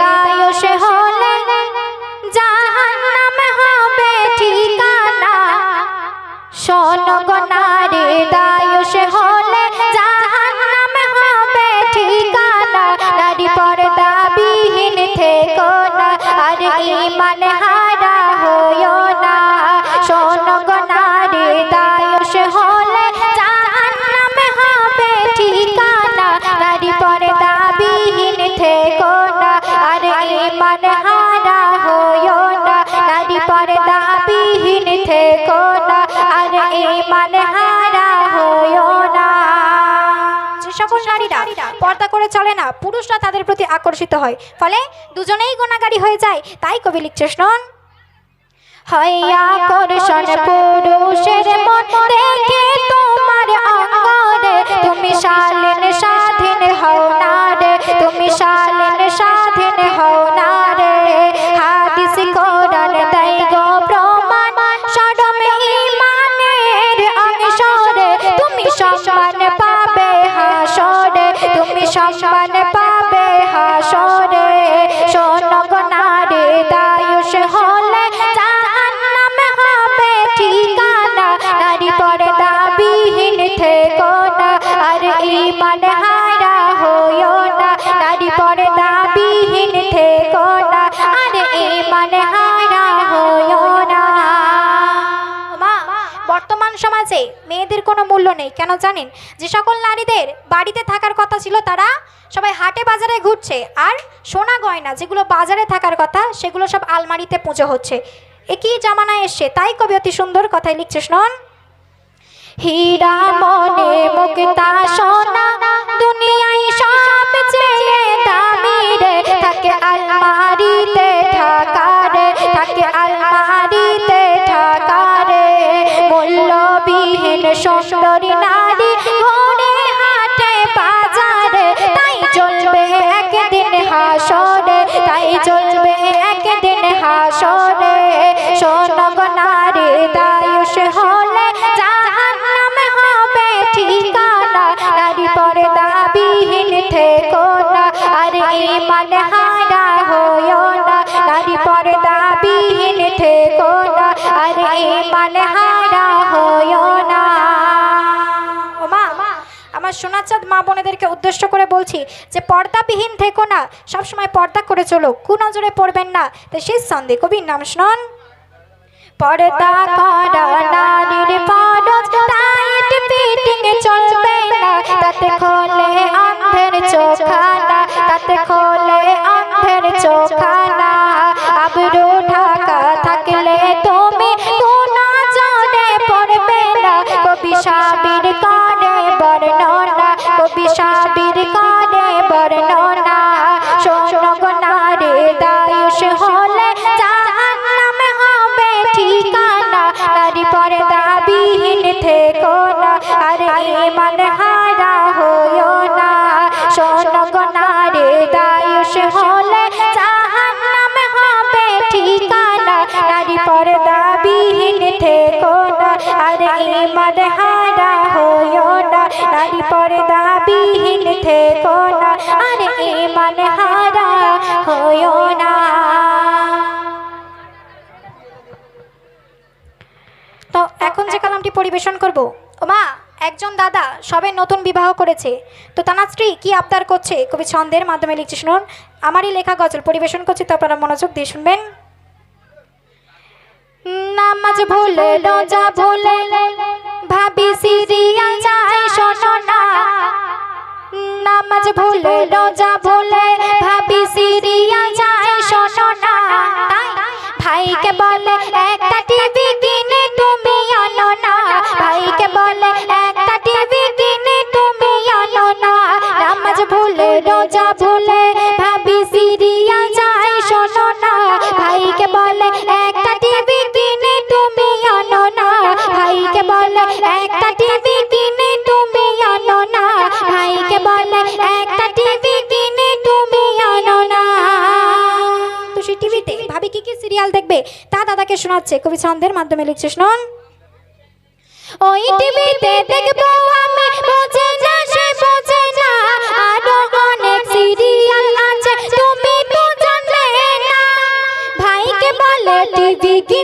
দায়স পর্দা করে চলে না পুরুষরা তাদের প্রতি আকর্ষিত হয়। ফলে দুজনেই গোনাগারি হয়ে যায়। তাই কবি লিখছে শোন। হয় আকর্ষণ পুরুষের মন। দেখে তোমার অঙ্গরে তুমি শালীন স্বাধীন হও না রে তুমি নারী পর্দা বিহীন থেকো না, আর ইমান হারা হইও না। মা, বর্তমান সমাজে মেয়েদের কোনো মূল্য নেই, কেন জানেন? যে সকল নারীদের বাড়িতে থাকার কথা ছিল তারা সবাই হাটে বাজারে ঘুরছে, আর সোনা গয়না যেগুলো বাজারে থাকার কথা, সেগুলো সব আলমারিতে পুজো হচ্ছে। একই জামানায় এসছে, তাই কবি অতি সুন্দর কথাই লিখছে শুনুন হীরা মনে মুক্তা সোনা, দুনিয়ায় সব ইমান হারা হইও নারী পর্দা বিহীন থেকো না, আর ইমান হারা হইও না। আমার সোনাচাঁদ মা বোনেদেরকে উদ্দেশ্য করে বলছি যে পর্দাবিহীন থেকো না, সবসময় পর্দা করে চলো, কুনজরে পড়বেন না। তো শেষ সন্দেহ কবির নাম শুনুন পর্দা করা হলে জাহান্নাম হবে ঠিকানা। নারী পর্দা বিহীন থেকো না, আর ইমান হারা হইও না। নারী পর্দা বিহীন থেকো না, আর ইমান হারা হইও না। তো এখন যে কালামটি পরিবেশন করব ও মা একজন দাদা সবে নতুন বিবাহ করেছে। তো তার স্ত্রী কি আবদার করছে? কবি ছন্দের মাধ্যমে লিখছে, শুনুন। আমারই লেখা গজল, পরিবেশন করছি তো আপনারা মনোযোগ দিয়ে শুনবেন। নামাজ ভুলে, রোজা ভুলে, ভাবি সিরিয়াল যায়, শোনো না। নামাজ ভুলে, রোজা ভুলে, ভাবি সিরিয়াল যায়, শোনো না। ভাইকে বলে, একটা টিভি কিনে তুমি আনো না। ভাইকে বলে ছন্দের মাধ্যমে লিখছে শুনুন ওই টিভিতে দেখব আমি, বোঝে না সে বোঝে না, আরও অনেক সিরিয়াল আছে, তুমি তো জানলে না। ভাইকে বলে টিভি কি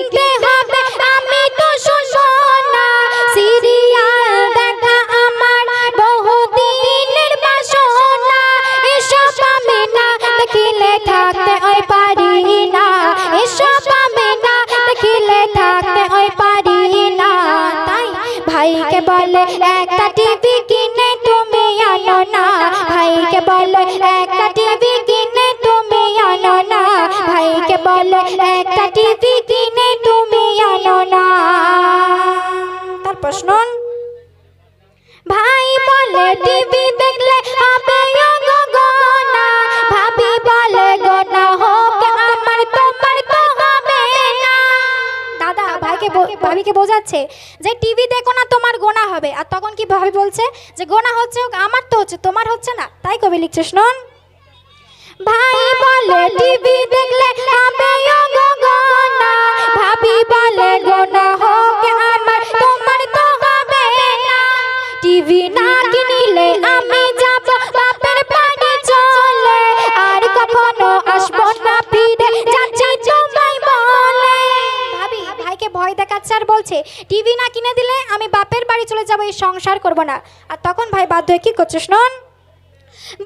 তখন কি ভাবি বলছে যে গোনা হচ্ছে আমার তো হচ্ছে, তোমার হচ্ছে না? তাই কবি লিখছে শুনুন ভাই বলে টিভি দেখলে আমি গোনা, ভাবি বলে গোনা বলছে, টিভি না কিনে দিলে আমি বাপের বাড়ি চলে যাব, এই সংসার করব না। আর তখন ভাই বাধ্য হয়ে কি করছে নন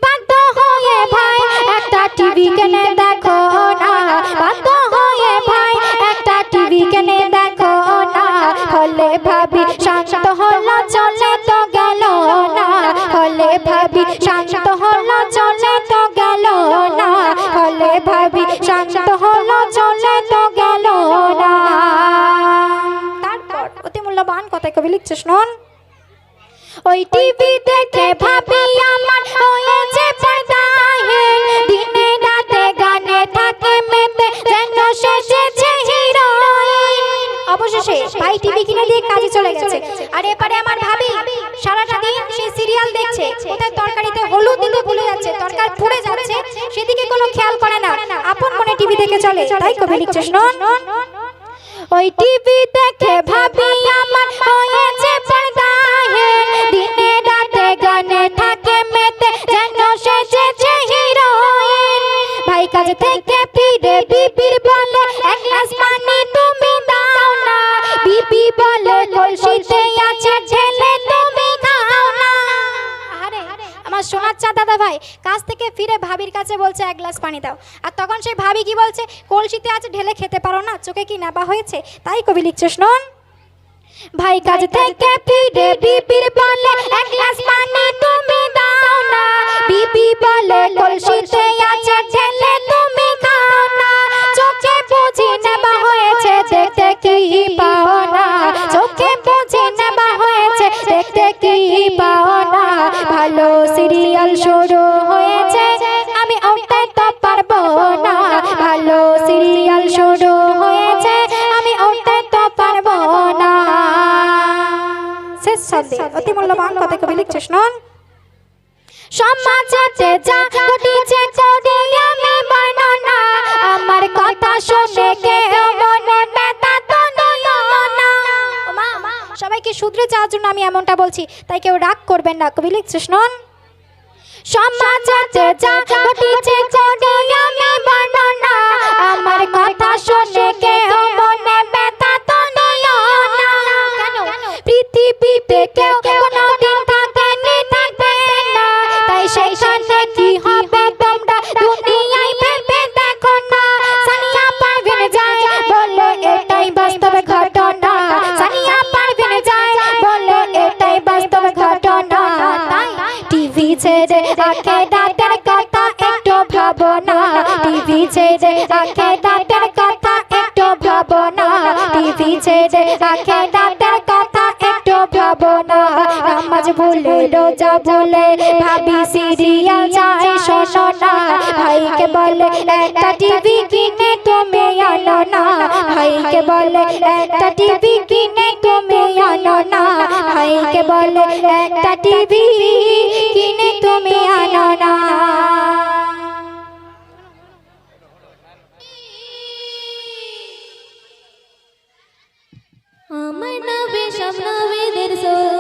বাধ্য হয়ে ভাই একটা টিভি কিনে দেখো না, বাধ্য হয়ে ভাই একটা টিভি কিনে দেখো কবি লিখছে শুনুন ওই টিভি দেখে ভাবি আমার হয়েছে পর্দাহীন। দিনে রাতে গানে থাকে মেতে যেন শেষেছে হিরোইন। অবশেষে ভাই টিভি কিনে দিয়ে কাজে চলে গেছে। আর এপারে আমার ভাবি সারাটা দিন সেই সিরিয়াল দেখছে। কোথায় তরকারিতে হলুদ দিতে ভুলে যাচ্ছে তরকারি পুড়ে যাচ্ছে সেদিকে কোনো খেয়াল করে না। আপন মনে টিভি দেখে চলে। তাই কবি লিখছে শুনুন ওই টিভি দেখে ভাবি আমার হয়েছে পর্দাহীন দিনে রাতে গানে থাকে মেতে, যেন সেজেছে হিরোইন। ভাই কাজ থেকে ফিরে বিবির বলে এক গ্লাস পানি তুমি দাও না। বিবি বলে, কলসিতে আছে ছেলে তুমি খাও না। আরে আমার চা দাদা ভাই, কাজ থেকে ফিরে ভাবির কাছে বলছে, এক গ্লাস পানি দাও। তখন সেই ভাবি কি বলছে কলসিতে আছে ঢেলে খেতে পারো না চোখে কি নেবা হয়েছে তাই কবি লিখছে শুনুন ভাই কাজ থেকে ফিরে বিবির বলে এক গ্লাস পানি তুমি দাও না বিবি বলে কলসিতে আছে ঢেলে তুমি খাও না চোখে বুঝি নেবা হয়েছে দেখতে কি পাও না চোখে বুঝি নেবা হয়েছে দেখতে কি পাও না ভালো সিরিয়াল শুরু হয়েছে সিরিয়াল শুরু হয়েছে, আমি উঠতে তো পারব না। শেষ শব্দে অতি মূল্যবান কথা কবি লিখছে শুনুন। সমাজেতে যা ঘটিছে করি আমি বর্ণনা, আমার কথা শুনে কেউ মনে ব্যথা তো নিও না। সবাইকে শুধরে যাওয়ার জন্য আমি এমনটা বলছি, তাই কেউ রাগ করবেন না, কবি লিখছে শুনুন। সমাজেতে যা ঘটিছে করি আমি বর্ণনা আমার কথা শুনে কেউ মনে ব্যথা তো নিও না। কেন পৃথিবীতে কেউ কোনোদিন থাকেনি থাকবে না। তাই সেই সেইখানে কি হবে তোমরা দুনিয়ায় ভেবে দেখো না। সানিয়া পারভিন যায় বলে এটাই ঘটনা। সানিয়া যায় এটাই ঘটনা। টিভি ছেড়ে আখে দাঁতের কথা একটু ভাবনা টিভি ছেড়ে আখে দাঁতের কথা একটু ভাবনা। টিভি ছেড়ে আখে দাঁতের কথা একটু ভাবনা। নামাজ ভুলে, রোজা ভুলে, ভাবি সিরিয়াল শোনো। না ভাইকে বলে, একটা টিভি কিনে তুমি আনো না। ভাইকে বলে, একটা টিভি কিনে তুমি আনো না। ভাইকে বলে, একটা টিভি কিনে তুমি আনো না। আমার নবী সব নবীদের সুলতান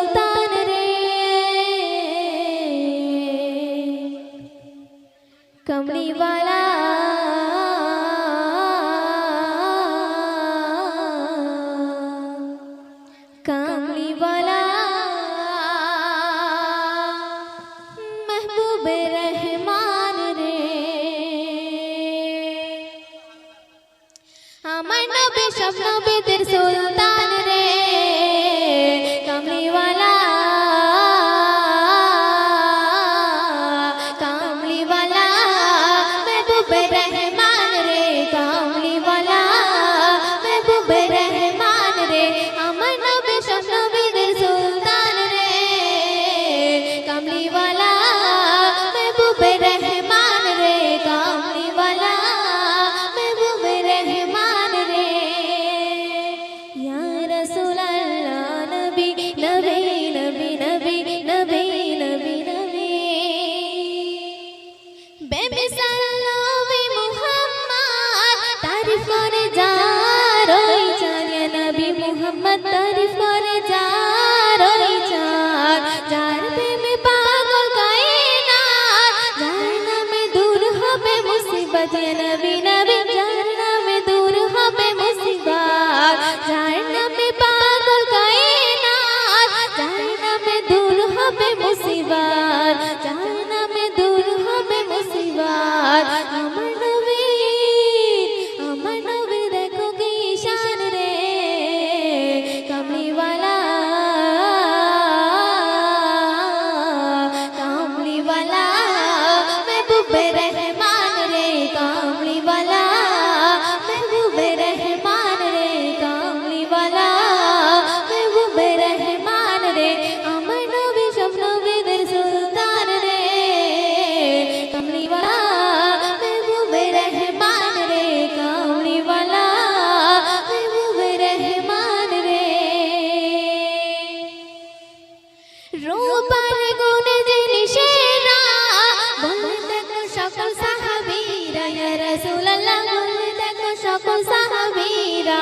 সকল সাহাবীরা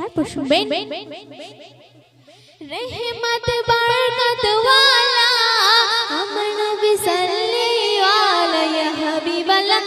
তারপর শুনবেন রহমত বরকত ওয়ালা আমার নবী সাল্লি আলাইহি হাবিবাল্লাহ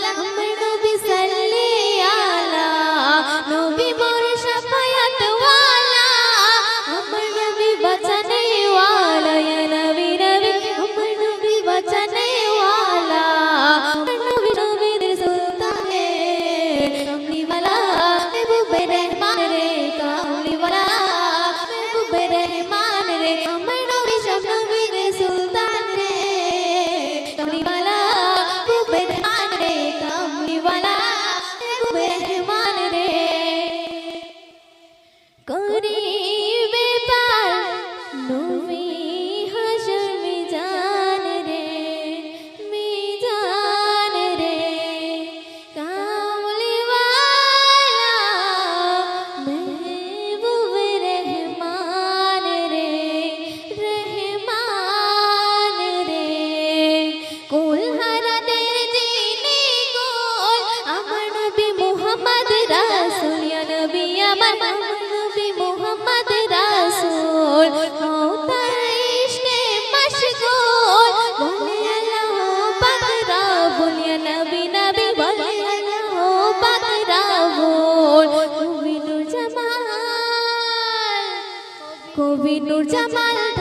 কবি নূর জামাল